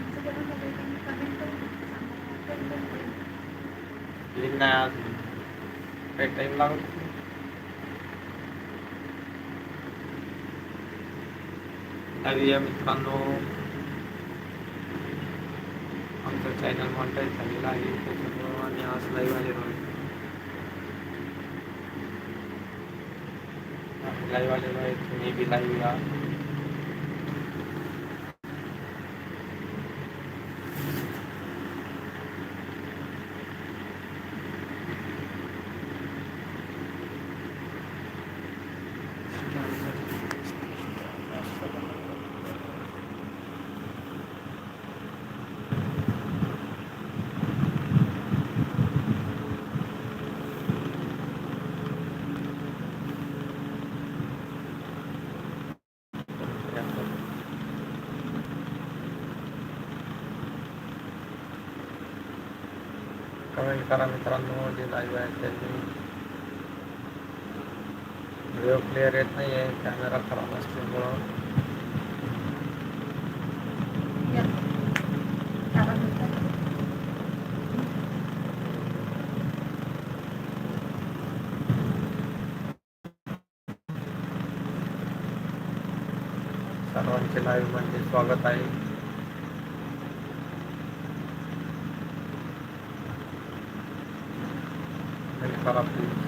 मी comment करून सांगा करून करून लिंक नाही आज काही टाईम लागत नाही. लावूया मित्रांनो आमचं चॅनल मॉनिटाईज झालेलं आहे. त्याच्यामुळं आम्ही आज लाईव्ह आलेलो आहे लाईव्ह आलेलो आहे. तुम्ही बी लाईव्ह या. कमेंट करा मित्रांनो जे लाईव्ह आहे त्यांनी व्हिडिओ क्लिअर येत नाही आहे कॅमेरा खराब असल्यामुळं या. आवाज येत आहे. सर्वांचे लाईव्हमध्ये स्वागत आहे कमेंट करा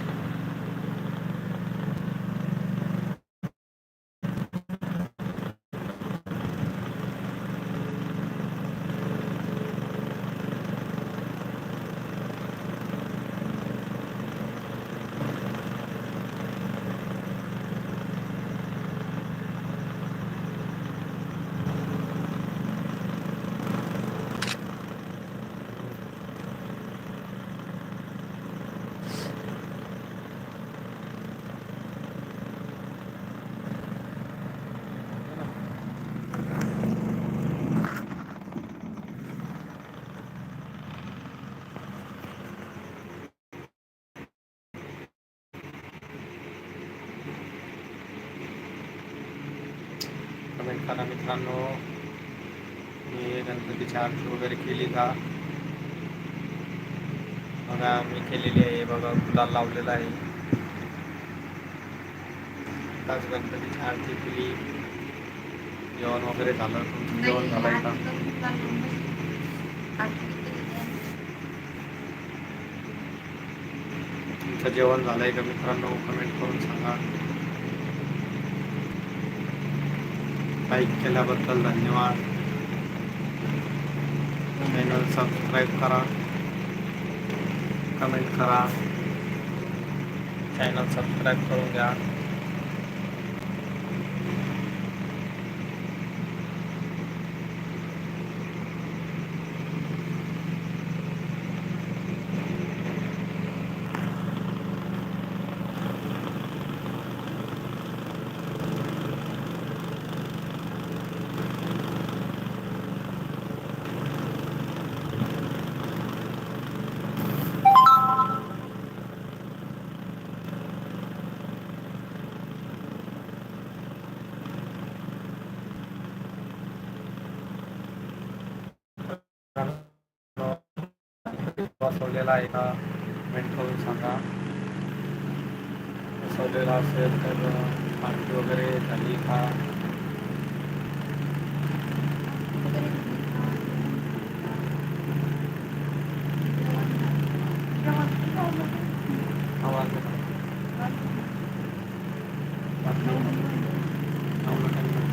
करा मित्रांनो? मी गणपतीची आरती वगैरे केली का? बघा मी केलेली आहे. बघा गुलाल लावलेला आहे. आताच गणपतीची आरती केली. जेवण वगैरे झालं. तुमचं जेवण झालंय का. तुमचं जेवण झालंय का मित्रांनो? कमेंट करून सांगा. लाईक केल्याबद्दल धन्यवाद. चॅनल सबस्क्राईब करा. कमेंट करा. चॅनल सबस्क्राईब करून घ्या. बसवलेला आहे का? कमेंट करून सांगा. बसवलेला असेल तर पार्टी वगैरे झाली का आवाज येतो. बाकी नवलं काही नाही.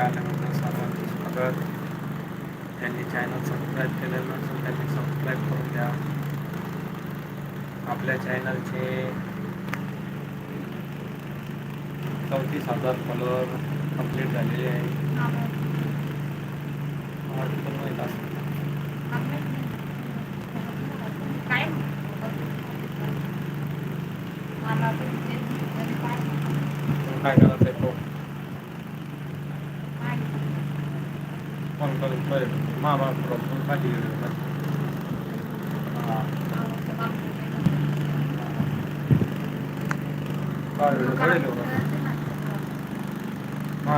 आल्याबद्दल सर्वांचे स्वागत त्यांनी चॅनल सबस्क्राईब केलेलं नसेल त्यांनी सबस्क्राईब करून द्या आपल्या चॅनलचे चौतीस हजार फॉलोअर कंप्लीट झालेले आहे मला पण माहीत असेल काय मला पण ते तरी काय तुम्ही काय करायचं आहे तो काय फोन करून पहिले मामा प्रॉब्लेम खाली हां काय व्हिडिओ काढेल होता हा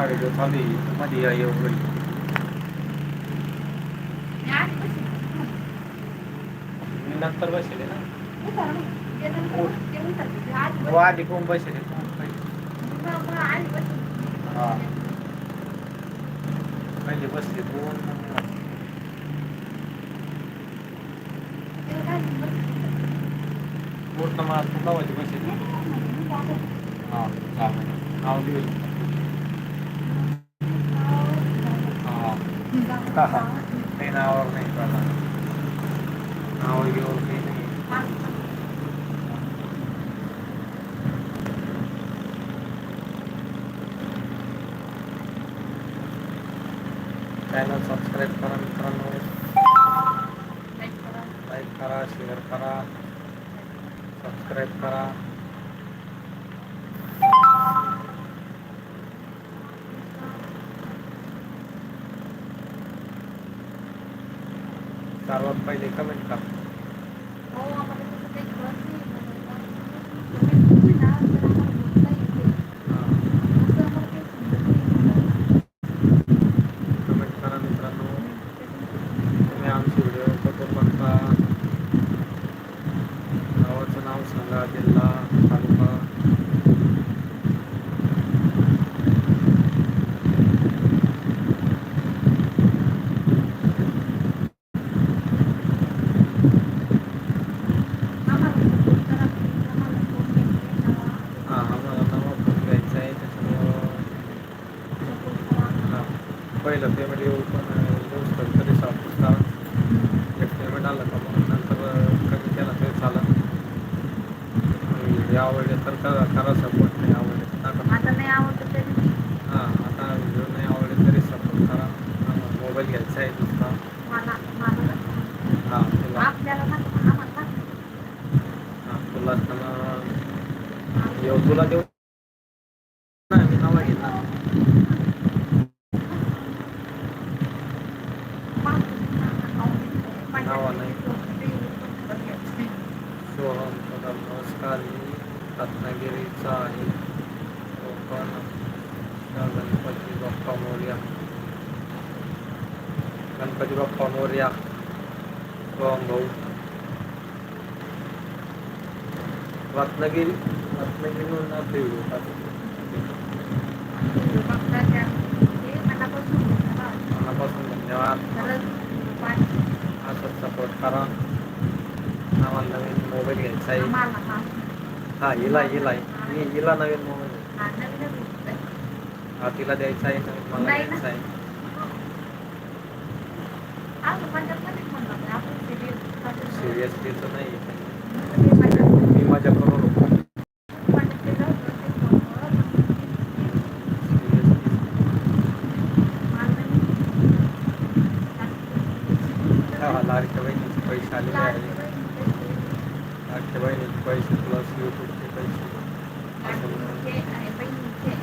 व्हिडिओ चालू आहे मध्ये या येऊ घरी मी नंतर बसले ना हो आधी कोण बसले पहिले बसले दोन पूर्ण मला तू गावाची बसले हां चालेल नाव लिहून हां काही नावावर नाही कळणार नाव घेऊन काही नाही चॅनल सबस्क्राईब करा मित्रांनो. लाईक करा. शेअर करा सबस्क्राईब करा. सर्वात पहिले कमेंट करा कमेंट करा मित्रांनो तुम्ही आमचे व्हिडिओ बघून बघता गावाचं नाव सांगा जिल्हा तालुका हां आम्हाला नावा फोन घ्यायचा आहे त्याच्यामुळं हां पहिलं पेमेंट येऊ पण येऊच तर तरी सापडता एक पेमेंट आलं का मग नंतर कमी केला तरी चालेल व्हिडिओ करा सपोर्ट नाही आवडले आता नाही आवडत तरी. हां आता व्हिडिओ नाही आवडले तरी सपोर्ट करा. मोबाईल घ्यायचा आहे दुसरा. मला मला. हां तुला. आपल्याला ना आम्हाला हां तुला. येऊ तुला देऊ नाही मी नावा घेतला नावा नाही सोहम कदम नमस्कार मी रत्नागिरीचा आहे कोकण गणपती बाप्पा मोर्या गणपती बाप्पा मोर्या सोहम भाऊ रत्नागिरी आपले टाकतो मनापासून धन्यवाद असंच सपोर्ट करा आम्हाला नवीन मोबाईल घ्यायचा आहे हा हिला हिला मी हिला नवीन मोबाईल हा तिला द्यायचा आहे नवीन मला. घ्यायचा आहे सिरियसलीचं नाही equation plus u equation. Okay,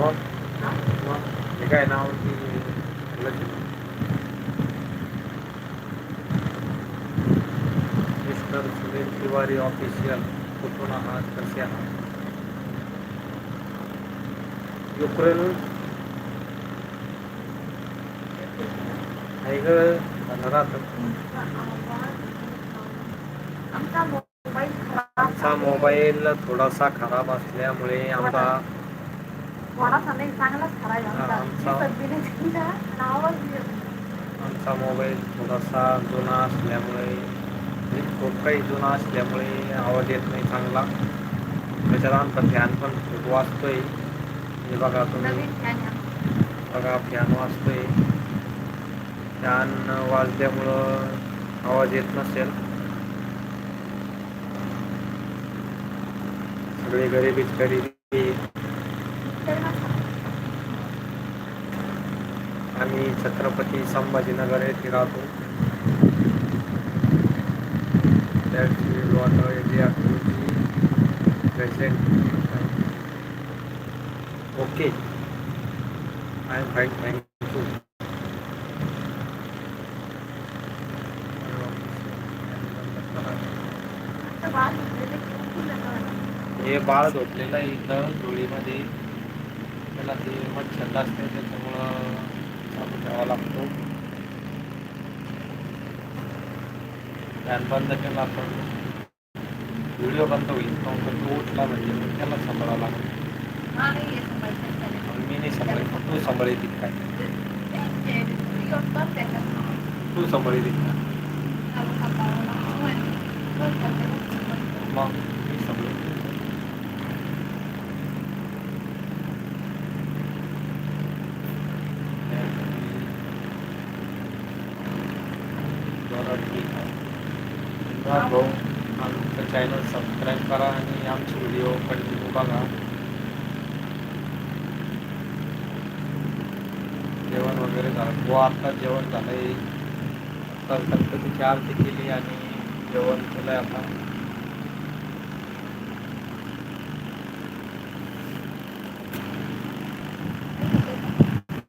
मग मग काय नाव मिस्टर सुनील तिवारी ऑफिशियल कुठून आहात कसे आहात युक्रेन आहे घरात आमचा मोबाईल थोडासा खराब असल्यामुळे आमचा थोडासा नाही चांगलाच खराब आहे आमचा. मोबाईल थोडासा जुना असल्यामुळे म्हणजे खूप काही जुना असल्यामुळे आवाज येत नाही चांगला. त्याच्यात आमचा फॅन पण खूप वाजतोय हे बघा तुम्ही. बघा फॅन वाजतोय फॅन वाजल्यामुळं आवाज येत नसेल. सगळे गरिबीच गरिबी. छत्रपती संभाजीनगर येथे राहतो. त्याची present okay I am fine thank you हे बाळ झोपलेलं आहे इथं धुळीमध्ये. त्याला ते मच्छर असते त्याच्यामुळं ठेवावा लागतो. फॅन बंद केला तर व्हिडिओ बंद होईल. पण तो उठला म्हणजे मग त्याला सांभाळावं लागेल हा, नाही त्याला. पण मी तू सांभाळी काय? ते योगदान त्याच्यात. तू सांभाळी काय त्याला सांभाळावं लागतं. बस त्याला सांभाळायचं. मग मी सांभाळी बरं ठीक आहे धन्यवाद भाऊ. आमचं चॅनल सबस्क्राईब करा आणि आमचे व्हिडिओ कंटिन्यू बघा. जेवण वगैरे झालं. हो आता जेवण झालं आहे आता गणपतीची आरती केली आणि जेवण केलं आहे आता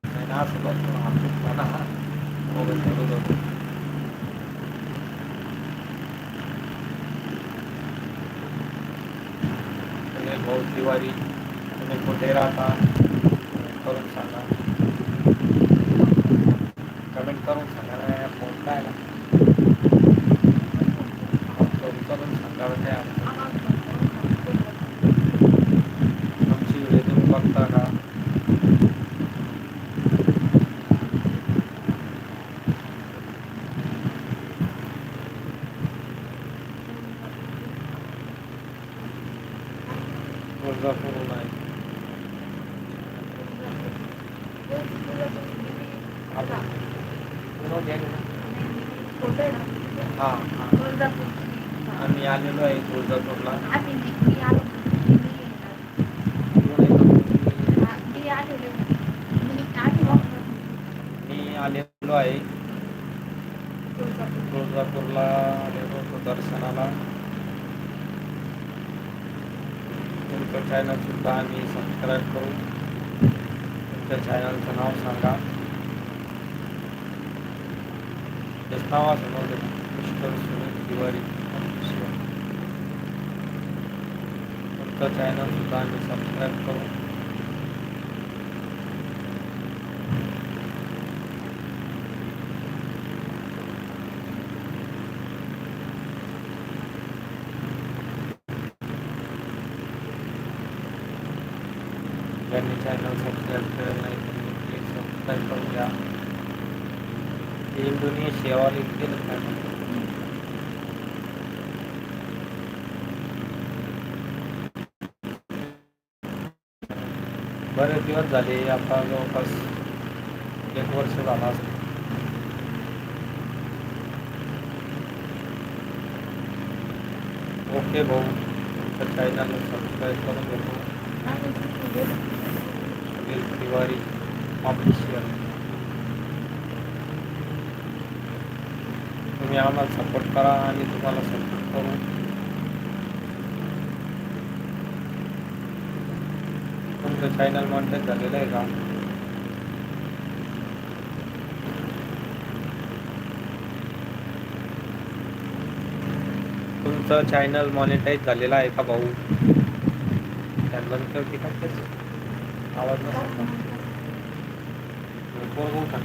नाही ना असं बसतो ना हात मला हा मोबाईल चालू होतो सुनील तुम्ही कुठे राहता कमेंट करून सांगा कमेंट करून सांगा ना फोन काय ना फोन करून सांगा ना काय आमची व्हिडिओ तुम्ही बघता का तुळजापूरहून आहे आपण पूर्ण घ्या ना. फोटो आहे ना? हां हां तुळजापूरची. आम्ही आलेलो आहे तुळजापूरला आम्ही नाही, मी आलो. मी पूर्ण येणार. एकदम हा, मी आलेले होते. मी आधी वापरत मी आलेलो आहे तुळजापूर. तुळजापूरला आलेलो होतो दर्शनाला. तुमचं चॅनलसुद्धा आम्ही सबस्क्राईब करू. तुमच्या चॅनलचं नाव सांगा. तेच नाव असं सुनील तिवारी. तुमचं चॅनलसुद्धा आम्ही सबस्क्राईब करू. चॅनल सबस्क्राईब केलं नाही त्यांनी प्लीज सबस्क्राईब करून घ्या इंडोनेशिया वाले केलं काय बरेच दिवस झाले आता जवळपास एक वर्ष झाला असतं ओके भाऊ तुमच्या चॅनलला सबस्क्राईब करून घेतो आम्ही सुनील तिवारी ऑफिशियल तुम्ही आम्हाला सपोर्ट करा आणि तुम्हाला सपोर्ट करू. तुमचं चॅनल मॉनिटाईज झालेलं आहे का? तुमचं चॅनल मॉनिटाईज झालेलं आहे का भाऊ? त्यात बंद ठेव की काय त्याचं? आवाज नसतो पोरगं उठा.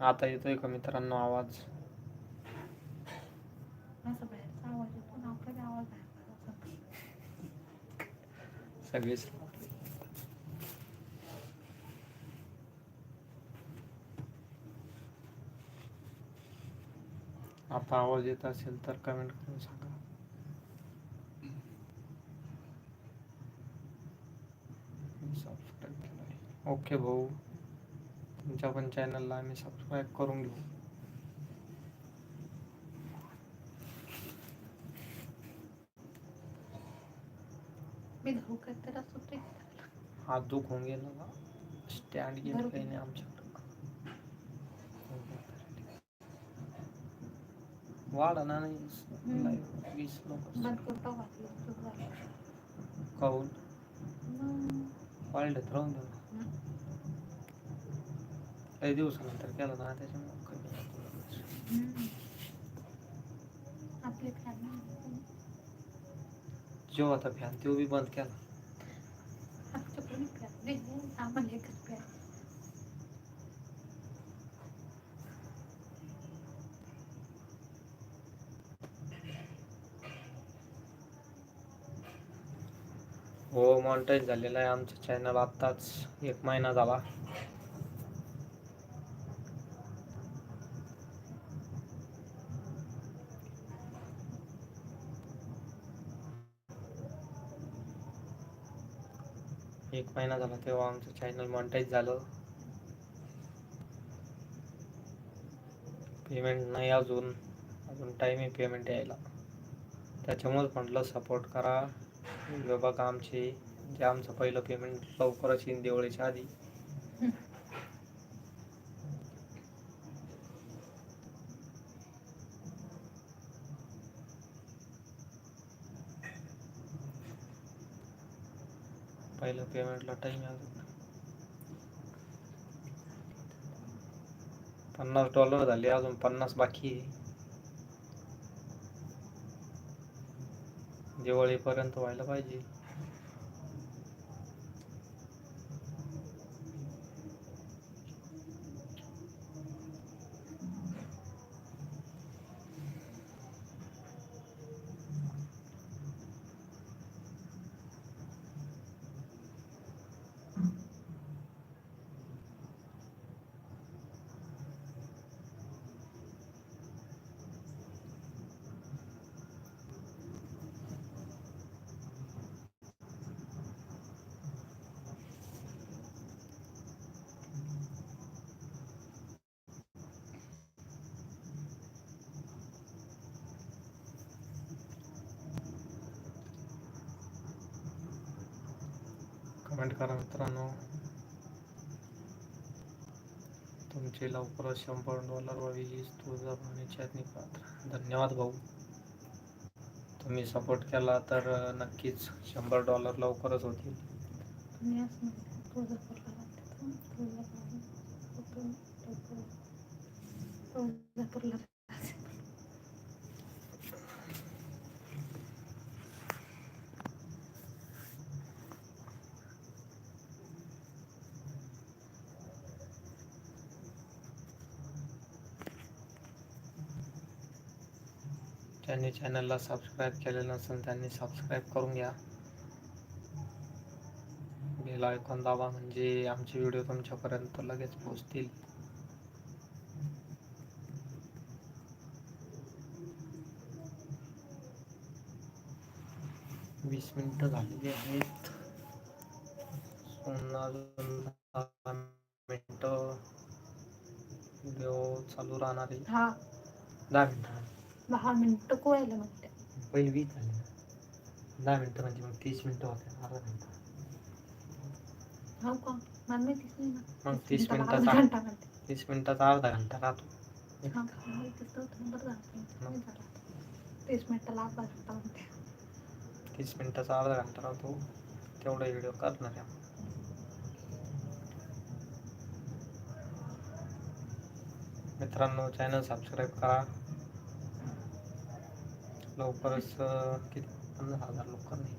आता येतोय का मित्रांनो आवाज सगळेच आता आवाज़ येत असेल तर कमेंट करून सांगा ओके भाऊ तुमच्या पण चॅनलला आम्ही सबस्क्राईब करून घेऊ हात दुख होऊन गेला ना स्टँड गेलं काही नाही आमच्याकडं वाढ ना नाही वीस लोक मग, वाढलेत राहून. हं. काही दिवसानंतर केलं ना त्याच्यामुळे कमी जातो. हम्म. आपले फॅन जो आता फॅन तो बी बंद केला. आम्हाला एकच फॅन. हो मॉनिटाईज झालेला आहे आमचं चॅनल आत्ताच एक महिना झाला. एक महिना झाला तेव्हा आमचं चॅनल मॉनिटाईज झालं. पेमेंट नाही अजून अजून टाईम आहे पेमेंट यायला. त्याच्यामुळेच म्हटलं सपोर्ट करा. व्हिडिओ बघा आमची. जे आमचं पहिलं पेमेंट लवकरच येईन दिवाळीच्या आधी. पहिलं पेमेंटला टाईम आहे अजून. पन्नास डॉलर झाले अजून पन्नास बाकी आहे. दिवाळीपर्यंत व्हायला पाहिजे. कमेंट करा मित्रांनो. तुमचे लवकरच शंभर डॉलर व वीस तुळजाभवानीच्या पात्र. धन्यवाद भाऊ. तुम्ही सपोर्ट केला तर नक्कीच शंभर डॉलर लवकरच होतील. तुळजापूरला हं? ज्यांनी चॅनलला सबस्क्राईब केलेलं नसेल त्यांनी सबस्क्राईब करून घ्या. बेल आयकॉन दाबा म्हणजे आमचे व्हिडिओ तुमच्यापर्यंत लगेच पोहोचतील. वीस मिनिटं झालेली आहेत. मिनिटं व्हिडिओ चालू राहणार आहे. हा. दहा मिनिटं. दहा मिनिटं कोळायला मग पहिले वीस झाले दहा म्हणजे मग तीस होते अर्धा घंटा. हो का? मला माहितीच नाही ना. मग तीस तीस अर्धा घंटा राहतो. तो तीस अर्धा घंटा राहतो. तेवढा व्हिडिओ करणार आहे मित्रांनो चॅनल सबस्क्राईब करा. लवकरच किती? पन्नास हजार लोक नाही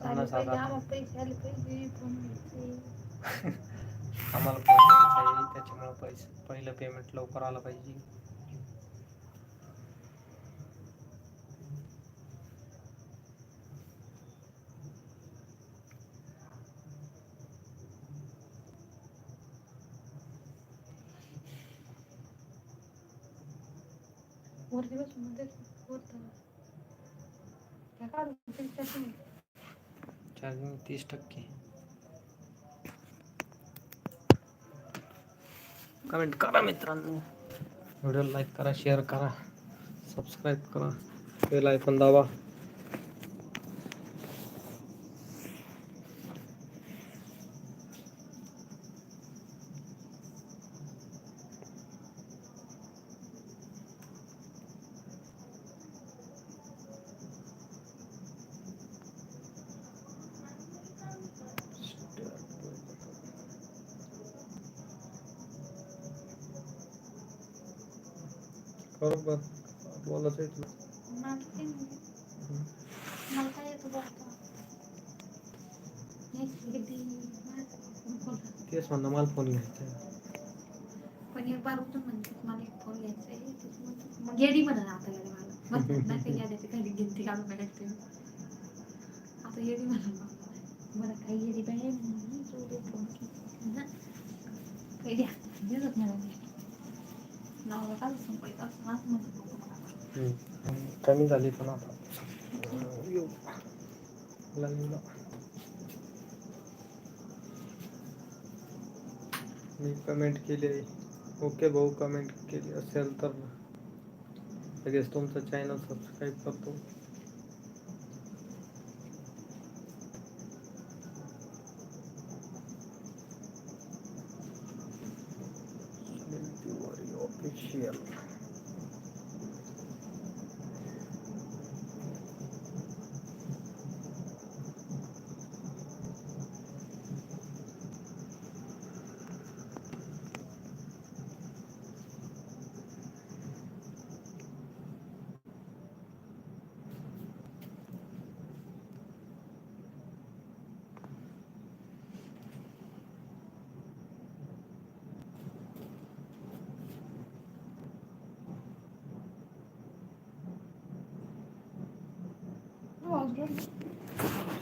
पन्नास हजार. आम्हाला पैसे त्याच्यामुळे पैसे पहिलं पेमेंट लवकर आलं पाहिजे. दिवसमध्ये चार्जिंग तीस टक्के। कमेंट करा मित्रांनो। व्हिडिओ लाईक करा शेअर करा सबस्क्राईब करा बेल आयकॉन दाबा. बरोबर बोलायचं आहे तुला नाही. नाही, तेच म्हणणं मला फोन घ्यायचा. पण एक बार उठून म्हणते मला एक फोन घ्यायचा आहे मग येडी म्हणा आता मला म्हणतात ना ते याद्याची खाली गिनती काढून बघायची आता येडी म्हणा मला. काही येडी दे फोन ना. काही द्या नाही मला. कमेंट केली आहे ओके भाऊ कमेंट केली असेल तर लगेच तुमचं चॅनल सबस्क्राईब करतो ऑफिशियल हो, अजून